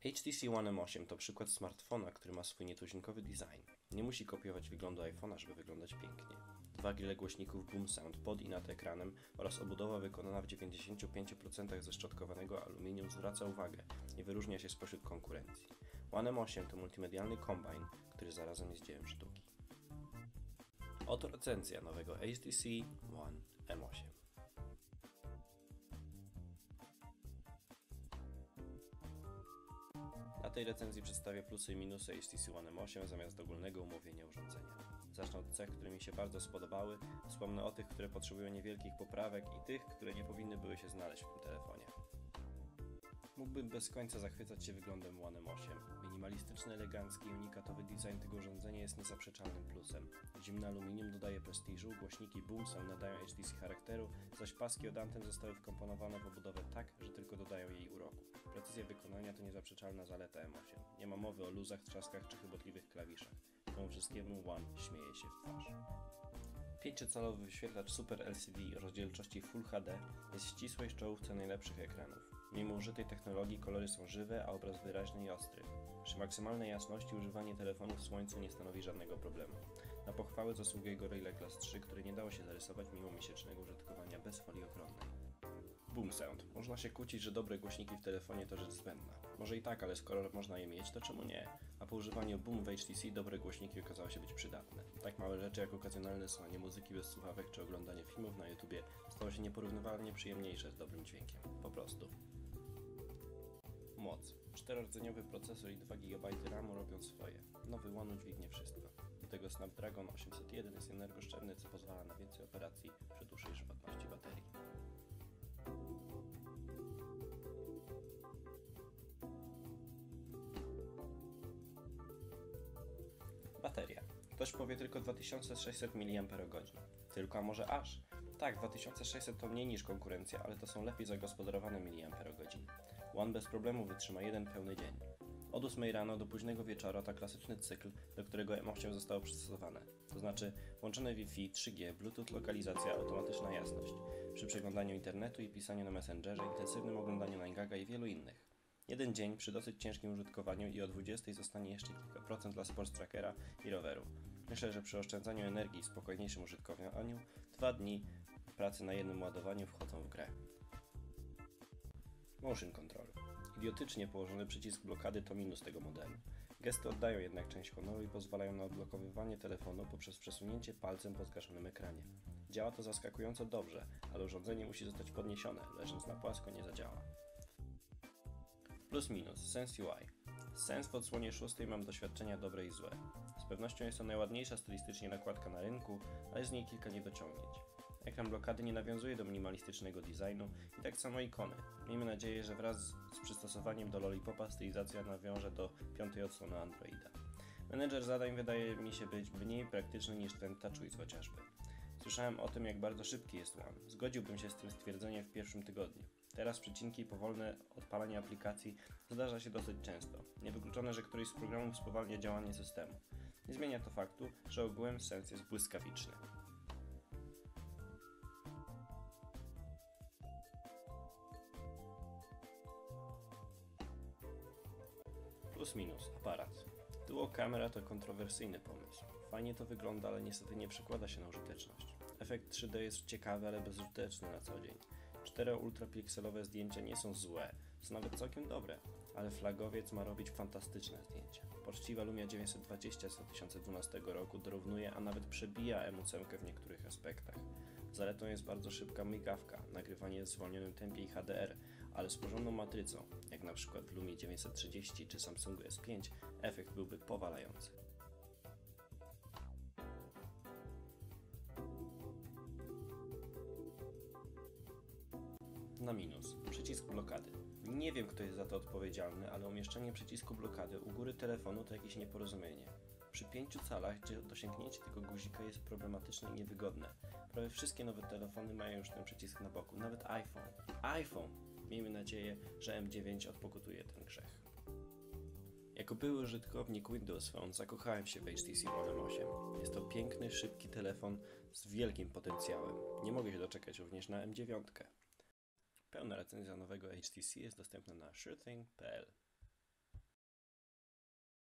HTC One M8 to przykład smartfona, który ma swój nietuzinkowy design. Nie musi kopiować wyglądu iPhone'a, żeby wyglądać pięknie. Dwa grille głośników Boom Sound pod i nad ekranem oraz obudowa wykonana w 95% ze szczotkowanego aluminium zwraca uwagę i wyróżnia się spośród konkurencji. One M8 to multimedialny kombine, który zarazem jest dziełem sztuki. Oto recenzja nowego HTC One M8. Tej recenzji przedstawię plusy i minusy HTC One M8 zamiast ogólnego umówienia urządzenia. Zacznę od cech, które mi się bardzo spodobały, wspomnę o tych, które potrzebują niewielkich poprawek i tych, które nie powinny były się znaleźć w tym telefonie. Mógłbym bez końca zachwycać się wyglądem One M8. Minimalistyczny, elegancki i unikatowy design tego urządzenia jest niezaprzeczalnym plusem. Zimne aluminium dodaje prestiżu, głośniki Boom Sound nadają HTC charakteru, zaś paski od anten zostały wkomponowane w obudowę tak, że tylko dodają jej uroku. Precyzja wykonania to niezaprzeczalna zaleta M8. Nie ma mowy o luzach, trzaskach czy chybotliwych klawiszach. Temu wszystkiemu One śmieje się w twarz. 5-calowy wyświetlacz Super LCD rozdzielczości Full HD jest w ścisłej czołówce najlepszych ekranów. Mimo użytej technologii kolory są żywe, a obraz wyraźny i ostry. Przy maksymalnej jasności używanie telefonu w słońcu nie stanowi żadnego problemu. Na pochwałę zasługuje Gorilla Glass 3, który nie dało się zarysować mimo miesięcznego użytkowania bez folii ochronnej. Boom Sound. Można się kłócić, że dobre głośniki w telefonie to rzecz zbędna. Może i tak, ale skoro można je mieć, to czemu nie? A po używaniu Boom w HTC dobre głośniki okazały się być przydatne. Tak małe rzeczy jak okazjonalne słuchanie muzyki bez słuchawek czy oglądanie filmów na YouTubie stało się nieporównywalnie przyjemniejsze z dobrym dźwiękiem. Po prostu. Moc. 4-rdzeniowy procesor i 2 GB RAMu robią swoje. Nowy One udźwignie wszystko. Do tego Snapdragon 801 jest energoszczędny, co pozwala na więcej operacji przy dłuższej żywotności baterii. Bateria. Ktoś powie tylko 2600 mAh. Tylko, a może aż? Tak, 2600 to mniej niż konkurencja, ale to są lepiej zagospodarowane mAh. One bez problemu wytrzyma jeden pełny dzień. Od 8 rano do późnego wieczora to klasyczny cykl, do którego M8 zostało przystosowane. To znaczy łączone Wi-Fi, 3G, Bluetooth, lokalizacja, automatyczna jasność. Przy przeglądaniu internetu i pisaniu na Messengerze, intensywnym oglądaniu na Gaga i wielu innych. Jeden dzień przy dosyć ciężkim użytkowaniu i o 20 zostanie jeszcze kilka procent dla Sports Trackera i roweru. Myślę, że przy oszczędzaniu energii i spokojniejszym użytkowaniu, dwa dni pracy na jednym ładowaniu wchodzą w grę. Motion Control. Idiotycznie położony przycisk blokady to minus tego modelu. Gesty oddają jednak część honoru i pozwalają na odblokowywanie telefonu poprzez przesunięcie palcem po zgaszonym ekranie. Działa to zaskakująco dobrze, ale urządzenie musi zostać podniesione, leżąc na płasko nie zadziała. Plus minus, Sense UI. Sens w odsłonie 6 mam doświadczenia dobre i złe. Z pewnością jest to najładniejsza stylistycznie nakładka na rynku, ale z niej kilka niedociągnięć. Ekran blokady nie nawiązuje do minimalistycznego designu i tak samo ikony. Miejmy nadzieję, że wraz z przystosowaniem do Lollipopa stylizacja nawiąże do piątej odsłony Androida. Menedżer zadań wydaje mi się być mniej praktyczny niż ten TouchWiz chociażby. Słyszałem o tym, jak bardzo szybki jest One. Zgodziłbym się z tym stwierdzeniem w pierwszym tygodniu. Teraz przecinki i powolne odpalanie aplikacji zdarza się dosyć często. Niewykluczone, że któryś z programów spowalnia działanie systemu. Nie zmienia to faktu, że ogółem sens jest błyskawiczny. Plus minus, aparat. Duo kamera to kontrowersyjny pomysł. Fajnie to wygląda, ale niestety nie przekłada się na użyteczność. Efekt 3D jest ciekawy, ale bezużyteczny na co dzień. 4 ultrapikselowe zdjęcia nie są złe, są nawet całkiem dobre, ale flagowiec ma robić fantastyczne zdjęcia. Poczciwa Lumia 920 z 2012 roku dorównuje, a nawet przebija M8 w niektórych aspektach. Zaletą jest bardzo szybka migawka, nagrywanie w zwolnionym tempie i HDR, ale z porządną matrycą, jak na przykład w Lumie 930 czy Samsungu S5, efekt byłby powalający. Na minus. Przycisk blokady. Nie wiem, kto jest za to odpowiedzialny, ale umieszczenie przycisku blokady u góry telefonu to jakieś nieporozumienie. Przy 5 calach, gdzie dosięgnięcie tego guzika jest problematyczne i niewygodne. Prawie wszystkie nowe telefony mają już ten przycisk na boku, nawet iPhone. iPhone! Miejmy nadzieję, że M9 odpokutuje ten grzech. Jako były użytkownik Windows Phone zakochałem się w HTC One 8. Jest to piękny, szybki telefon z wielkim potencjałem. Nie mogę się doczekać również na M9. Pełna recenzja nowego HTC jest dostępna na surething.pl.